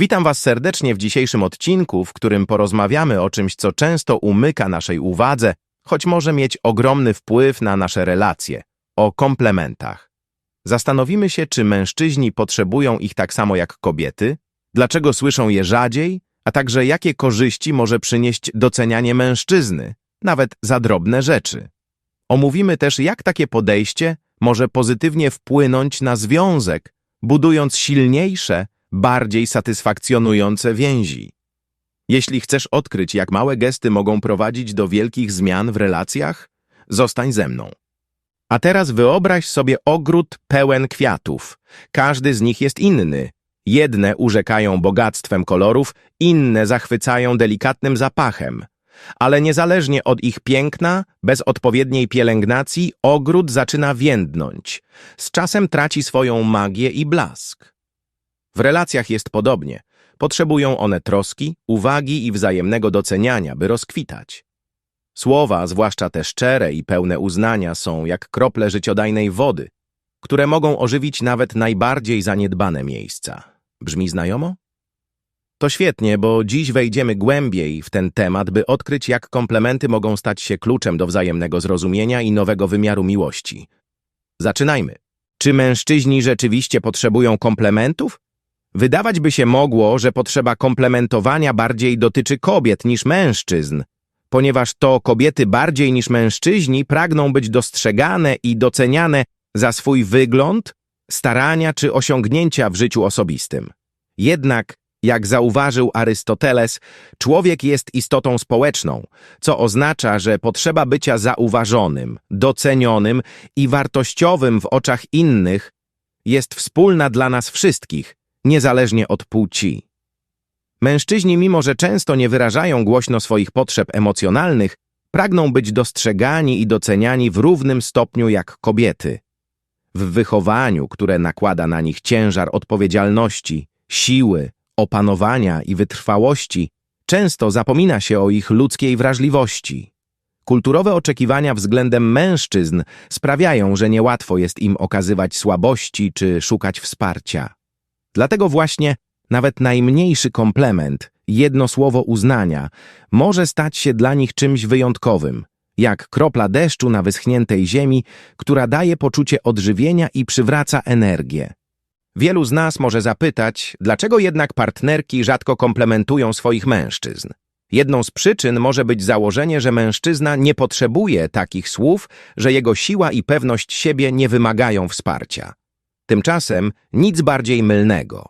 Witam Was serdecznie w dzisiejszym odcinku, w którym porozmawiamy o czymś, co często umyka naszej uwadze, choć może mieć ogromny wpływ na nasze relacje o komplementach. Zastanowimy się, czy mężczyźni potrzebują ich tak samo jak kobiety, dlaczego słyszą je rzadziej, a także jakie korzyści może przynieść docenianie mężczyzny, nawet za drobne rzeczy. Omówimy też, jak takie podejście może pozytywnie wpłynąć na związek, budując silniejsze, bardziej satysfakcjonujące więzi. Jeśli chcesz odkryć, jak małe gesty mogą prowadzić do wielkich zmian w relacjach, zostań ze mną. A teraz wyobraź sobie ogród pełen kwiatów. Każdy z nich jest inny. Jedne urzekają bogactwem kolorów, inne zachwycają delikatnym zapachem. Ale niezależnie od ich piękna, bez odpowiedniej pielęgnacji, ogród zaczyna więdnąć. Z czasem traci swoją magię i blask. W relacjach jest podobnie. Potrzebują one troski, uwagi i wzajemnego doceniania, by rozkwitać. Słowa, zwłaszcza te szczere i pełne uznania, są jak krople życiodajnej wody, które mogą ożywić nawet najbardziej zaniedbane miejsca. Brzmi znajomo? To świetnie, bo dziś wejdziemy głębiej w ten temat, by odkryć, jak komplementy mogą stać się kluczem do wzajemnego zrozumienia i nowego wymiaru miłości. Zaczynajmy. Czy mężczyźni rzeczywiście potrzebują komplementów? Wydawać by się mogło, że potrzeba komplementowania bardziej dotyczy kobiet niż mężczyzn, ponieważ to kobiety bardziej niż mężczyźni pragną być dostrzegane i doceniane za swój wygląd, starania czy osiągnięcia w życiu osobistym. Jednak, jak zauważył Arystoteles, człowiek jest istotą społeczną, co oznacza, że potrzeba bycia zauważonym, docenionym i wartościowym w oczach innych jest wspólna dla nas wszystkich, niezależnie od płci. Mężczyźni, mimo że często nie wyrażają głośno swoich potrzeb emocjonalnych, pragną być dostrzegani i doceniani w równym stopniu jak kobiety. W wychowaniu, które nakłada na nich ciężar odpowiedzialności, siły, opanowania i wytrwałości, często zapomina się o ich ludzkiej wrażliwości. Kulturowe oczekiwania względem mężczyzn sprawiają, że niełatwo jest im okazywać słabości czy szukać wsparcia. Dlatego właśnie nawet najmniejszy komplement, jedno słowo uznania, może stać się dla nich czymś wyjątkowym, jak kropla deszczu na wyschniętej ziemi, która daje poczucie odżywienia i przywraca energię. Wielu z nas może zapytać, dlaczego jednak partnerki rzadko komplementują swoich mężczyzn. Jedną z przyczyn może być założenie, że mężczyzna nie potrzebuje takich słów, że jego siła i pewność siebie nie wymagają wsparcia. Tymczasem nic bardziej mylnego.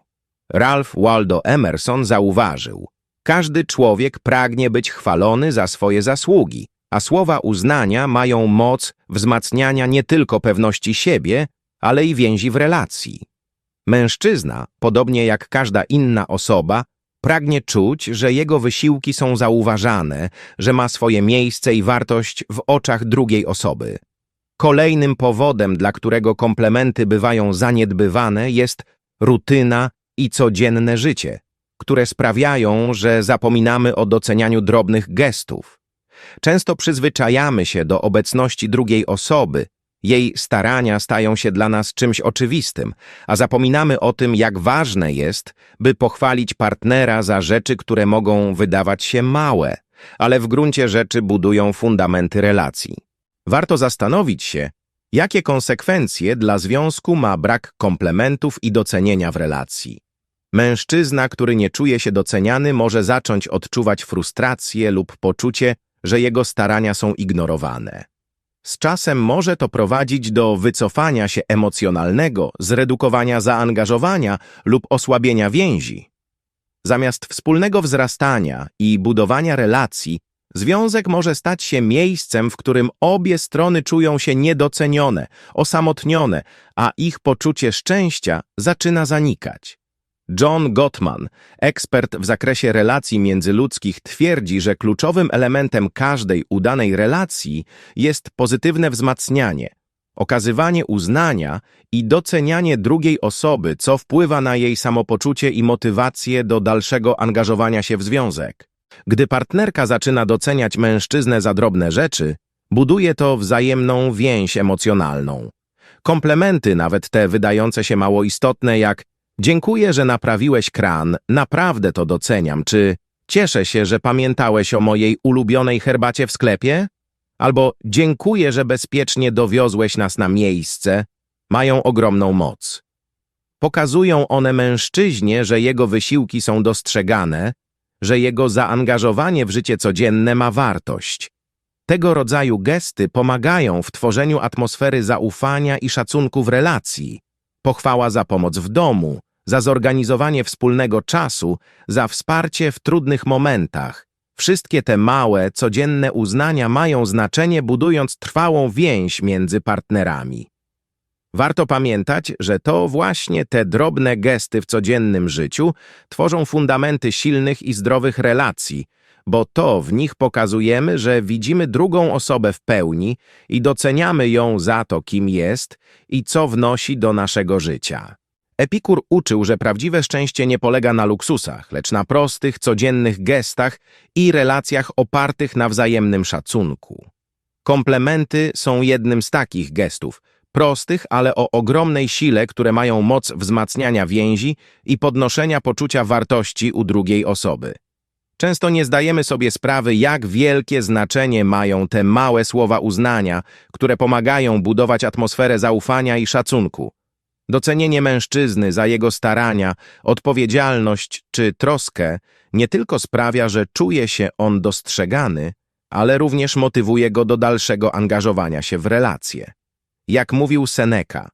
Ralph Waldo Emerson zauważył, każdy człowiek pragnie być chwalony za swoje zasługi, a słowa uznania mają moc wzmacniania nie tylko pewności siebie, ale i więzi w relacji. Mężczyzna, podobnie jak każda inna osoba, pragnie czuć, że jego wysiłki są zauważane, że ma swoje miejsce i wartość w oczach drugiej osoby. Kolejnym powodem, dla którego komplementy bywają zaniedbywane, jest rutyna i codzienne życie, które sprawiają, że zapominamy o docenianiu drobnych gestów. Często przyzwyczajamy się do obecności drugiej osoby, jej starania stają się dla nas czymś oczywistym, a zapominamy o tym, jak ważne jest, by pochwalić partnera za rzeczy, które mogą wydawać się małe, ale w gruncie rzeczy budują fundamenty relacji. Warto zastanowić się, jakie konsekwencje dla związku ma brak komplementów i docenienia w relacji. Mężczyzna, który nie czuje się doceniany, może zacząć odczuwać frustrację lub poczucie, że jego starania są ignorowane. Z czasem może to prowadzić do wycofania się emocjonalnego, zredukowania zaangażowania lub osłabienia więzi. Zamiast wspólnego wzrastania i budowania relacji, związek może stać się miejscem, w którym obie strony czują się niedocenione, osamotnione, a ich poczucie szczęścia zaczyna zanikać. John Gottman, ekspert w zakresie relacji międzyludzkich, twierdzi, że kluczowym elementem każdej udanej relacji jest pozytywne wzmacnianie, okazywanie uznania i docenianie drugiej osoby, co wpływa na jej samopoczucie i motywację do dalszego angażowania się w związek. Gdy partnerka zaczyna doceniać mężczyznę za drobne rzeczy, buduje to wzajemną więź emocjonalną. Komplementy, nawet te wydające się mało istotne, jak Dziękuję, że naprawiłeś kran, naprawdę to doceniam. Czy cieszę się, że pamiętałeś o mojej ulubionej herbacie w sklepie? Albo dziękuję, że bezpiecznie dowiozłeś nas na miejsce. Mają ogromną moc. Pokazują one mężczyźnie, że jego wysiłki są dostrzegane, że jego zaangażowanie w życie codzienne ma wartość. Tego rodzaju gesty pomagają w tworzeniu atmosfery zaufania i szacunku w relacji. Pochwała za pomoc w domu, za zorganizowanie wspólnego czasu, za wsparcie w trudnych momentach. Wszystkie te małe, codzienne uznania mają znaczenie, budując trwałą więź między partnerami. Warto pamiętać, że to właśnie te drobne gesty w codziennym życiu tworzą fundamenty silnych i zdrowych relacji, bo to w nich pokazujemy, że widzimy drugą osobę w pełni i doceniamy ją za to, kim jest i co wnosi do naszego życia. Epikur uczył, że prawdziwe szczęście nie polega na luksusach, lecz na prostych, codziennych gestach i relacjach opartych na wzajemnym szacunku. Komplementy są jednym z takich gestów, prostych, ale o ogromnej sile, które mają moc wzmacniania więzi i podnoszenia poczucia wartości u drugiej osoby. Często nie zdajemy sobie sprawy, jak wielkie znaczenie mają te małe słowa uznania, które pomagają budować atmosferę zaufania i szacunku. Docenienie mężczyzny za jego starania, odpowiedzialność czy troskę nie tylko sprawia, że czuje się on dostrzegany, ale również motywuje go do dalszego angażowania się w relacje. Jak mówił Seneca,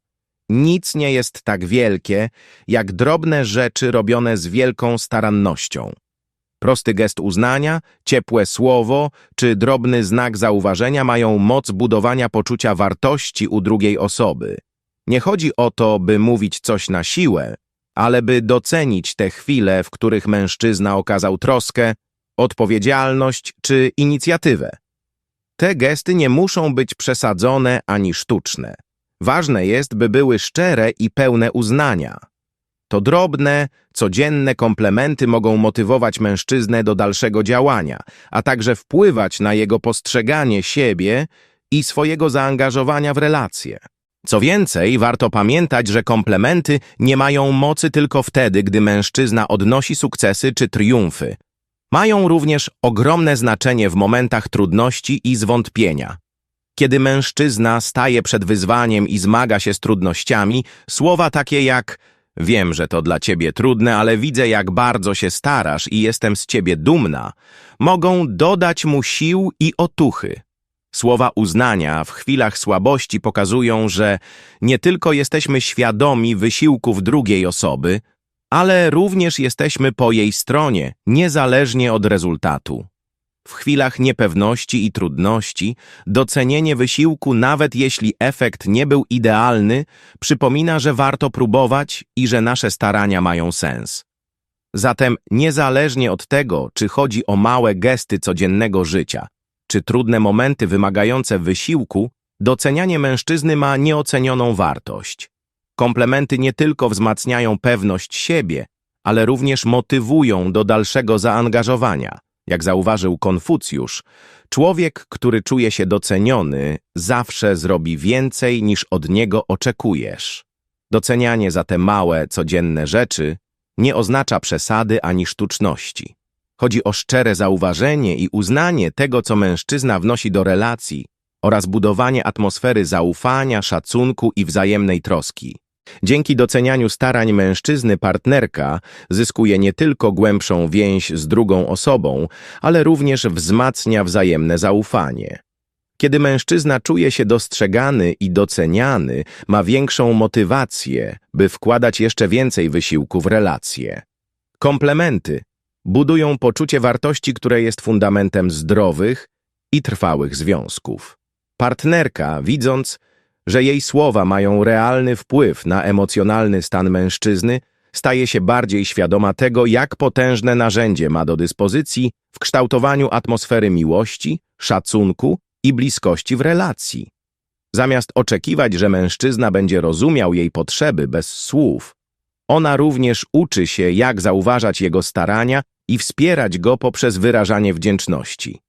nic nie jest tak wielkie, jak drobne rzeczy robione z wielką starannością. Prosty gest uznania, ciepłe słowo czy drobny znak zauważenia mają moc budowania poczucia wartości u drugiej osoby. Nie chodzi o to, by mówić coś na siłę, ale by docenić te chwile, w których mężczyzna okazał troskę, odpowiedzialność czy inicjatywę. Te gesty nie muszą być przesadzone ani sztuczne. Ważne jest, by były szczere i pełne uznania. To drobne, codzienne komplementy mogą motywować mężczyznę do dalszego działania, a także wpływać na jego postrzeganie siebie i swojego zaangażowania w relacje. Co więcej, warto pamiętać, że komplementy nie mają mocy tylko wtedy, gdy mężczyzna odnosi sukcesy czy triumfy. Mają również ogromne znaczenie w momentach trudności i zwątpienia. Kiedy mężczyzna staje przed wyzwaniem i zmaga się z trudnościami, słowa takie jak Wiem, że to dla ciebie trudne, ale widzę, jak bardzo się starasz i jestem z ciebie dumna, mogą dodać mu sił i otuchy. Słowa uznania w chwilach słabości pokazują, że nie tylko jesteśmy świadomi wysiłków drugiej osoby, ale również jesteśmy po jej stronie, niezależnie od rezultatu. W chwilach niepewności i trudności, docenienie wysiłku, nawet jeśli efekt nie był idealny, przypomina, że warto próbować i że nasze starania mają sens. Zatem, niezależnie od tego, czy chodzi o małe gesty codziennego życia, czy trudne momenty wymagające wysiłku, docenianie mężczyzny ma nieocenioną wartość. Komplementy nie tylko wzmacniają pewność siebie, ale również motywują do dalszego zaangażowania. Jak zauważył Konfucjusz, człowiek, który czuje się doceniony, zawsze zrobi więcej niż od niego oczekujesz. Docenianie za te małe, codzienne rzeczy nie oznacza przesady ani sztuczności. Chodzi o szczere zauważenie i uznanie tego, co mężczyzna wnosi do relacji oraz budowanie atmosfery zaufania, szacunku i wzajemnej troski. Dzięki docenianiu starań mężczyzny partnerka zyskuje nie tylko głębszą więź z drugą osobą, ale również wzmacnia wzajemne zaufanie. Kiedy mężczyzna czuje się dostrzegany i doceniany, ma większą motywację, by wkładać jeszcze więcej wysiłku w relacje. Komplementy budują poczucie wartości, które jest fundamentem zdrowych i trwałych związków. Partnerka, widząc, że jej słowa mają realny wpływ na emocjonalny stan mężczyzny, staje się bardziej świadoma tego, jak potężne narzędzie ma do dyspozycji w kształtowaniu atmosfery miłości, szacunku i bliskości w relacji. Zamiast oczekiwać, że mężczyzna będzie rozumiał jej potrzeby bez słów, ona również uczy się, jak zauważać jego starania i wspierać go poprzez wyrażanie wdzięczności.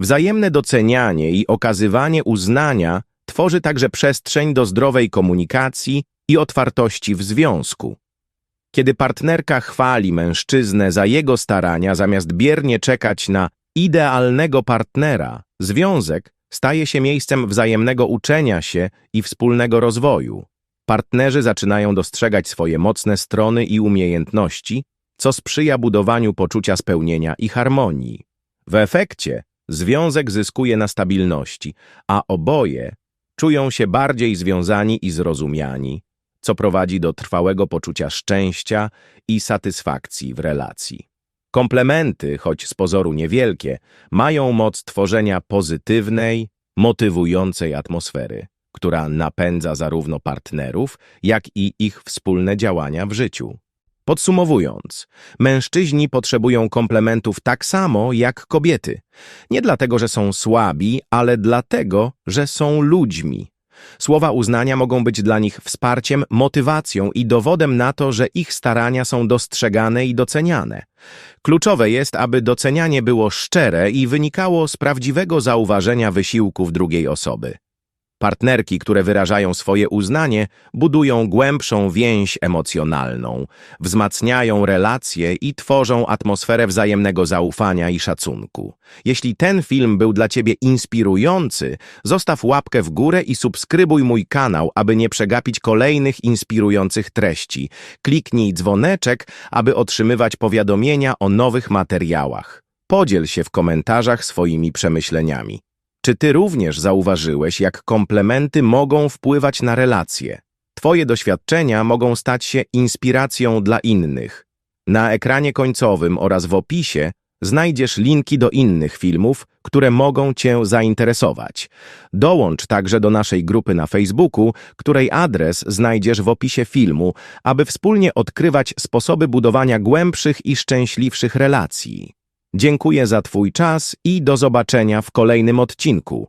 Wzajemne docenianie i okazywanie uznania tworzy także przestrzeń do zdrowej komunikacji i otwartości w związku. Kiedy partnerka chwali mężczyznę za jego starania, zamiast biernie czekać na idealnego partnera, związek staje się miejscem wzajemnego uczenia się i wspólnego rozwoju. Partnerzy zaczynają dostrzegać swoje mocne strony i umiejętności, co sprzyja budowaniu poczucia spełnienia i harmonii. W efekcie związek zyskuje na stabilności, a oboje czują się bardziej związani i zrozumiani, co prowadzi do trwałego poczucia szczęścia i satysfakcji w relacji. Komplementy, choć z pozoru niewielkie, mają moc tworzenia pozytywnej, motywującej atmosfery, która napędza zarówno partnerów, jak i ich wspólne działania w życiu. Podsumowując, mężczyźni potrzebują komplementów tak samo jak kobiety. Nie dlatego, że są słabi, ale dlatego, że są ludźmi. Słowa uznania mogą być dla nich wsparciem, motywacją i dowodem na to, że ich starania są dostrzegane i doceniane. Kluczowe jest, aby docenianie było szczere i wynikało z prawdziwego zauważenia wysiłków drugiej osoby. Partnerki, które wyrażają swoje uznanie, budują głębszą więź emocjonalną, wzmacniają relacje i tworzą atmosferę wzajemnego zaufania i szacunku. Jeśli ten film był dla Ciebie inspirujący, zostaw łapkę w górę i subskrybuj mój kanał, aby nie przegapić kolejnych inspirujących treści. Kliknij dzwoneczek, aby otrzymywać powiadomienia o nowych materiałach. Podziel się w komentarzach swoimi przemyśleniami. Czy ty również zauważyłeś, jak komplementy mogą wpływać na relacje? Twoje doświadczenia mogą stać się inspiracją dla innych. Na ekranie końcowym oraz w opisie znajdziesz linki do innych filmów, które mogą Cię zainteresować. Dołącz także do naszej grupy na Facebooku, której adres znajdziesz w opisie filmu, aby wspólnie odkrywać sposoby budowania głębszych i szczęśliwszych relacji. Dziękuję za Twój czas i do zobaczenia w kolejnym odcinku.